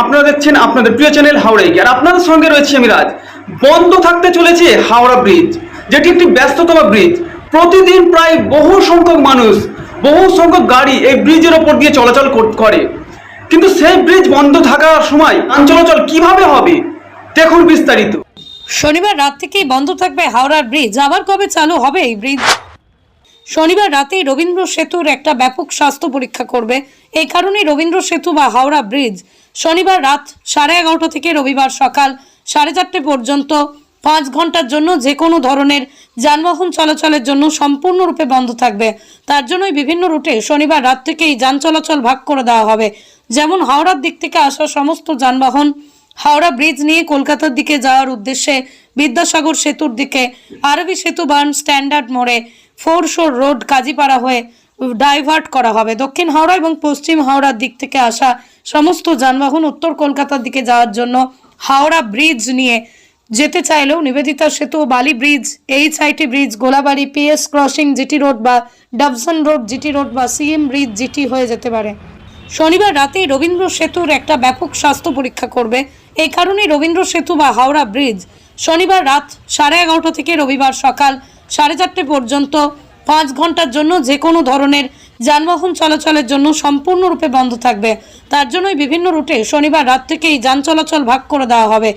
আপনারা দেখছেন আপনাদের প্রিয় চ্যানেল হাওড়া এগিয়ে। আর আপনাদের সঙ্গে রয়েছে আমি রাজ। বন্ধ থাকতে চলেছে হাওড়া ব্রিজ, যেটি একটি ব্যস্ততম ব্রিজ। প্রতিদিন প্রায় বহু সংখ্যক মানুষ, বহু সংখ্যক গাড়ি এই ব্রিজের ওপর দিয়ে চলাচল করে কিন্তু সেই ব্রিজ বন্ধ থাকার সময় যান চলাচল কীভাবে হবে? দেখুন বিস্তারিত। শনিবার রাত থেকেই বন্ধ থাকবে হাওড়ার ব্রিজ। আবার কবে চালু হবে এই ব্রিজ? শনিবার রাতেই রবীন্দ্র সেতুর একটা ব্যাপক স্বাস্থ্য পরীক্ষা করবে। এই কারণেই রবীন্দ্র সেতু বা হাওড়া ব্রিজ শনিবার রাত সাড়ে এগারোটা থেকে রবিবার সকাল সাড়ে চারটে পর্যন্ত পাঁচ ঘণ্টার জন্য যে কোনো ধরনের যানবাহন চলাচলের জন্য সম্পূর্ণরূপে বন্ধ থাকবে। তার জন্যই বিভিন্ন রুটে শনিবার রাত থেকেই যান চলাচল ভাগ করে দেওয়া হবে। যেমন হাওড়ার দিক থেকে আসা সমস্ত যানবাহন, হাওড়া ব্রিজ নিয়ে কলকাতার দিকে যাওয়ার উদ্দেশ্যে বিদ্যাসাগর সেতুর দিকে, আরবি সেতু বার্ন স্ট্যান্ডার্ড মোড়ে ফোর শোর রোড কাজীপাড়া হয়ে ডাইভার্ট করা হবে। দক্ষিণ হাওড়া এবং পশ্চিম হাওড়ার দিক থেকে আসা সমস্ত যানবাহন উত্তর কলকাতার দিকে যাওয়ার জন্য হাওড়া ব্রিজ নিয়ে যেতে চাইলেও Nivedita Setu Bally bridge, H IT bridge, Golabari, PS crossing, GT road বা ডাবসন রোড, জিটি রোড বা সিএম ব্রিজ, জিটি হয়ে যেতে পারে। শনিবার রাতেই রবীন্দ্র সেতুর একটা ব্যাপক স্বাস্থ্য পরীক্ষা করবে। এই কারণেই রবীন্দ্র সেতু বা হাওড়া ব্রিজ শনিবার রাত সাড়ে এগারোটা থেকে রবিবার সকাল সাড়ে চারটে পর্যন্ত পাঁচ ঘণ্টার জন্য যে কোনো ধরনের যানবাহন চলাচলের জন্য সম্পূর্ণরূপে বন্ধ থাকবে। তার জন্যই বিভিন্ন রুটে শনিবার রাত থেকেই যান চলাচল ভাগ করে দেওয়া হবে।